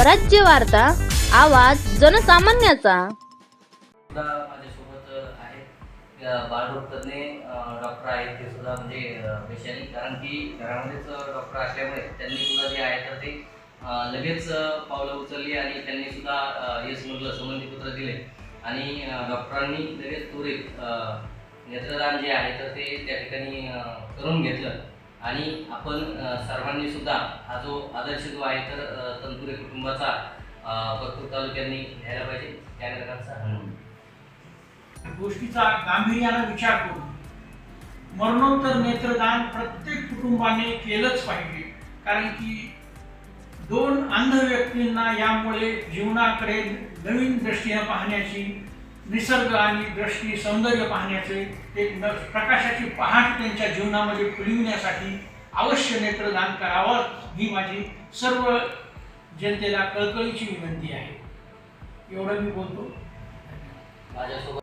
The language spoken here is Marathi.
स्वराज्य वार्ता आवाज जनसामान्याचा. माझ्यासोबत आहेत. अ, डॉक्टर आहेत ते सुद्धा म्हणजे अ, कारण की घरामध्येच डॉक्टर असल्यामुळे त्यांनी सुद्धा जे आहे तर ते लगेच पावलं उचलली आणि त्यांनी सुद्धा अ, यश म्हटलं संबंधीपत्र दिले. आणि डॉक्टरांनी लगेच त्वरित नेत्रदान जे आहे तर ते त्या ठिकाणी करून घेतलं. आणि आपण सर्वांनी सुद्धा हा जो आदर्श जो आहे तर तंतुरे कुटुंबाचा भरपूर तालुक्यांनी घ्यायला पाहिजे. त्या घटकांचा गोष्टीचा गांभीर्यानं विचार करून मरणोत्तर नेत्रदान प्रत्येक कुटुंबाने केलंच पाहिजे. कारण की दोन अंध व्यक्तींना यामुळे जीवनाकडे नवीन दृष्टीने पाहण्याची निसर्ग आणि दृष्टी सौंदर्य पाहण्याचे एक न प्रकाशाची पहाट त्यांच्या जीवनामध्ये फुलविण्यासाठी अवश्य नेत्रदान करावं ही माझी सर्व जनतेला कळकळीची विनंती आहे. एवढं मी बोलतो. माझ्यासोबत